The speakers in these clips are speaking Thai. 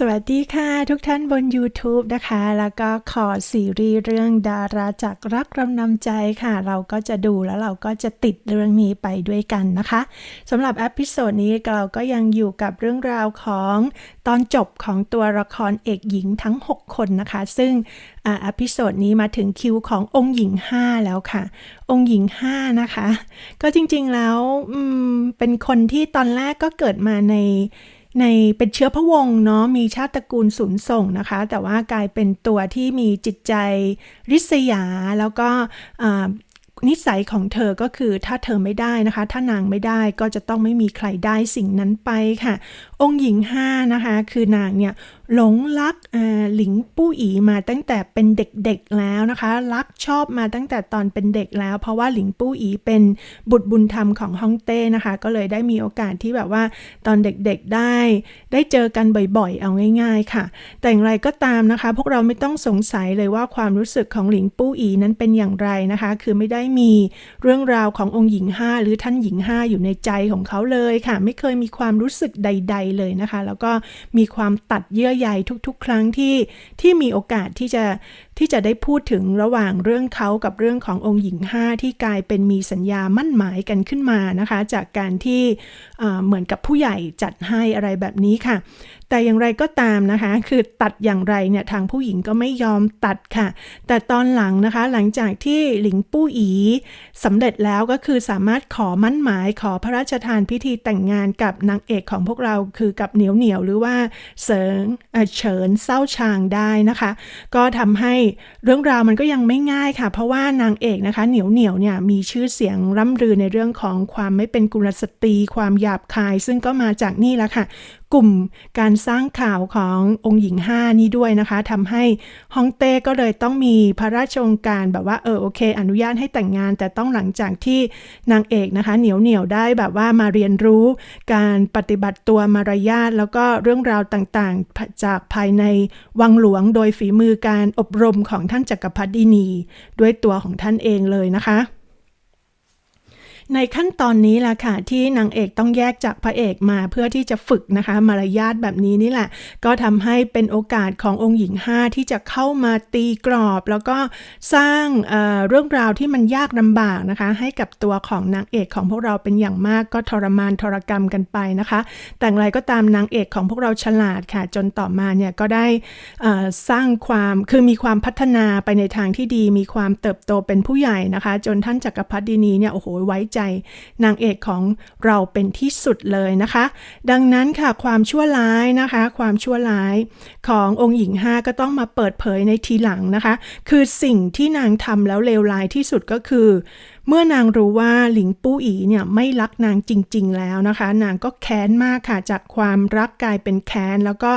สวัสดีค่ะทุกท่านบน YouTube นะคะ แล้วก็ขอซีรีส์เรื่องดาราจากรักรำนำใจค่ะ เราก็จะดูแล้วเราก็จะติดเรื่องนี้ไปด้วยกันนะคะสำหรับอพิโซดนี้เราก็ยังอยู่กับเรื่องราวของตอนจบของตัวละครเอกหญิงทั้ง 6 คนนะคะ ซึ่งอพิโซดนี้มาถึงคิวขององค์หญิง 5 แล้วค่ะ องค์หญิง 5 นะคะ ก็จริงๆแล้วเป็นคนที่ตอนแรกก็เกิดมาใน ในเป็นเชื้อพระวงศ์เนาะมีชาติตระกูลสูนส่งนะคะ แต่ว่ากลายเป็นตัวที่มีจิตใจริษยาแล้วก็นิสัยของเธอก็คือถ้าเธอไม่ได้นะคะ ถ้านางไม่ได้ก็จะต้องไม่มีใครได้สิ่งนั้นไปค่ะ องค์หญิงห้านะคะ คือนางเนี่ย หลงรักหลิงปู่อีมาตั้งแต่เป็นเด็กๆแล้วนะคะ รักชอบมาตั้งแต่ตอนเป็นเด็กแล้ว เพราะว่าหลิงปู่อีเป็นบุตรบุญธรรมของฮ่องเต้นะคะ ก็เลยได้มีโอกาสที่แบบว่าตอนเด็กๆได้ ได้เจอกันบ่อยๆ เอาง่ายๆค่ะ แต่อย่างไรก็ตามนะคะ พวกเราไม่ต้องสงสัยเลยว่าความรู้สึกของหลิงปู่อีนั้นเป็นอย่างไรนะคะ คือไม่ได้มีเรื่องราวขององค์หญิงห้าหรือท่านหญิงห้าอยู่ในใจของเขาเลยค่ะ ไม่เคยมีความรู้สึกใด ๆ เลยนะคะ แล้วก็มีความตัดเยื่อใยทุกๆ ครั้งที่ที่มีโอกาสที่จะ ที่จะได้พูดถึงระหว่างเรื่องเขากับเรื่องขององค์หญิงห้าที่กลายเป็นมีสัญญามั่นหมายกันขึ้นมานะคะ จากการที่เหมือนกับผู้ใหญ่จัดให้อะไรแบบนี้ค่ะ แต่อย่างไรก็ตามนะคะ คือตัดอย่างไรเนี่ยทางผู้หญิงก็ไม่ยอมตัดค่ะ แต่ตอนหลังนะคะหลังจากที่หลิงปู้อีสำเร็จแล้วก็คือสามารถขอมั่นหมายขอพระราชทานพิธีแต่งงานกับนางเอกของพวกเราคือกับเหนียวเหนียวหรือว่าเสริงเอ่อเฉินเศร้าชางได้นะคะ ก็ทำให้เรื่องราวมันก็ยังไม่ง่ายค่ะ เพราะว่านางเอกนะคะ เหนียวเหนียวเนี่ยมีชื่อเสียงร่ำรือในเรื่องของความไม่เป็นกุลสตรี ความหยาบคาย ซึ่งก็มาจากนี่แหละค่ะกลุ่มการสร้างข่าวขององค์หญิงห้านี้ด้วยนะคะทำให้ฮ่องเต้ก็เลยต้องมีพระราชโองการแบบว่าเออโอเค อนุญาตให้แต่งงาน แต่ต้องหลังจากที่นางเอกนะคะ เหนียวเหนียวได้แบบว่ามาเรียนรู้การปฏิบัติตัวมารยาทแล้วก็เรื่องราวต่างๆ จากภายในวังหลวงโดยฝีมือการอบรมของท่านจักรพรรดินี ด้วยตัวของท่านเองเลยนะคะ ในขั้นตอนนี้ล่ะค่ะ ที่นางเอกต้องแยกจากพระเอกมาเพื่อที่จะฝึกนะคะ มารยาทแบบนี้นี่แหละ ก็ทำให้เป็นโอกาสขององค์หญิงห้าที่จะเข้ามาตีกรอบ แล้วก็สร้างเเรื่องราวที่มันยากลำบากนะคะ ให้กับตัวของนางเอกของพวกเราเป็นอย่างมากก็ทรมานทรกรรมกันไปนะคะ แต่อย่างไรก็ตามนางเอกของพวกเราฉลาดค่ะ จนต่อมาเนี่ยก็ได้สร้างความคือมีความพัฒนาไปในทางที่ดี มีความเติบโตเป็นผู้ใหญ่นะคะ จนท่านจักรพรรดินีเนี่ยโอ้โหไว้ใจนางเอกของเราเป็นที่สุดเลยนะคะ ดังนั้นค่ะความชั่วร้ายนะคะ ความชั่วร้ายขององค์หญิงห้าก็ต้องมาเปิดเผยในทีหลังนะคะ คือสิ่งที่นางทำแล้วเลวร้ายที่สุดก็คือ เมื่อนางรู้ว่าหลิงปู้อีเนี่ยไม่รักนางจริง ๆ แล้วนะคะ นางก็แค้นมากค่ะจากความรักกลายเป็นแค้นแล้วก็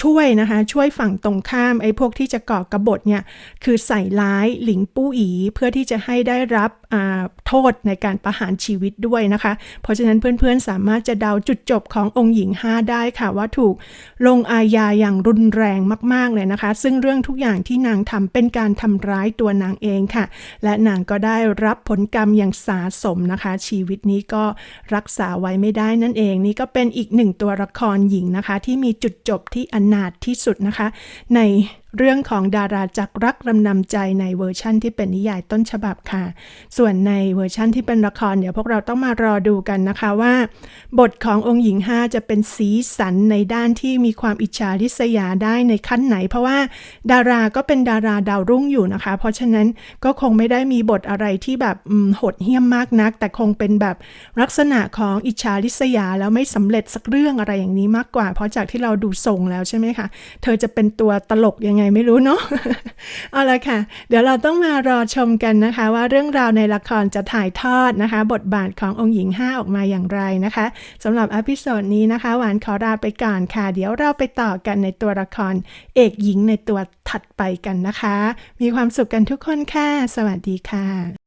ช่วยนะคะ ช่วยฝั่งตรงข้ามไอ้พวกที่จะก่อกบฏเนี่ยคือใส่ร้ายหลิงปู้อีเพื่อที่จะให้ได้รับโทษในการประหารชีวิตด้วยนะคะ เพราะฉะนั้นเพื่อนๆสามารถจะเดาจุดจบขององค์หญิงห้าได้ค่ะว่าถูกลงอาญาอย่างรุนแรงมากๆเลยนะคะ ซึ่งเรื่องทุกอย่างที่นางทำเป็นการทำร้ายตัวนางเองค่ะ และนางก็ได้รับผลกรรมอย่างสาสมนะคะ ชีวิตนี้ก็รักษาไว้ไม่ได้นั่นเอง นี่ก็เป็นอีกหนึ่งตัวละครหญิงนะคะ ที่มีจุดจบที่อนาถที่สุดนะคะ ใน เรื่องของดาราจักรรักรำนำใจในเวอร์ชั่นที่เป็นนิยายต้นฉบับค่ะ ส่วนในเวอร์ชั่นที่เป็นละครเดี๋ยวพวกเราต้องมารอดูกันนะคะว่า บทขององค์หญิงห้าจะเป็นสีสันในด้านที่มีความอิจฉาริษยาได้ในขั้นไหน เพราะว่าดาราก็เป็นดาราดาวรุ่งอยู่นะคะ เพราะฉะนั้นก็คงไม่ได้มีบทอะไรที่แบบโหดเหี้ยมมากนัก แต่คงเป็นแบบลักษณะของอิจฉาริษยาแล้วไม่สำเร็จสักเรื่องอะไรอย่างนี้มากกว่า เพราะจากที่เราดูทรงแล้วใช่ไหมคะเธอจะเป็นตัวตลกยังยังไงไม่รู้เนาะเอาละค่ะ เดี๋ยวเราต้องมารอชมกันนะคะ ว่าเรื่องราวในละครจะถ่ายทอดนะคะ บทบาทขององค์หญิง 5 ออกมาอย่างไรนะคะสำหรับอพิโซดนี้นะคะ หวานขอลาไปก่อนค่ะ เดี๋ยวเราไปต่อกันในตัวละคร เอกหญิงในตัวถัดไปกันนะคะ มีความสุขกันทุกคนค่ะ สวัสดีค่ะ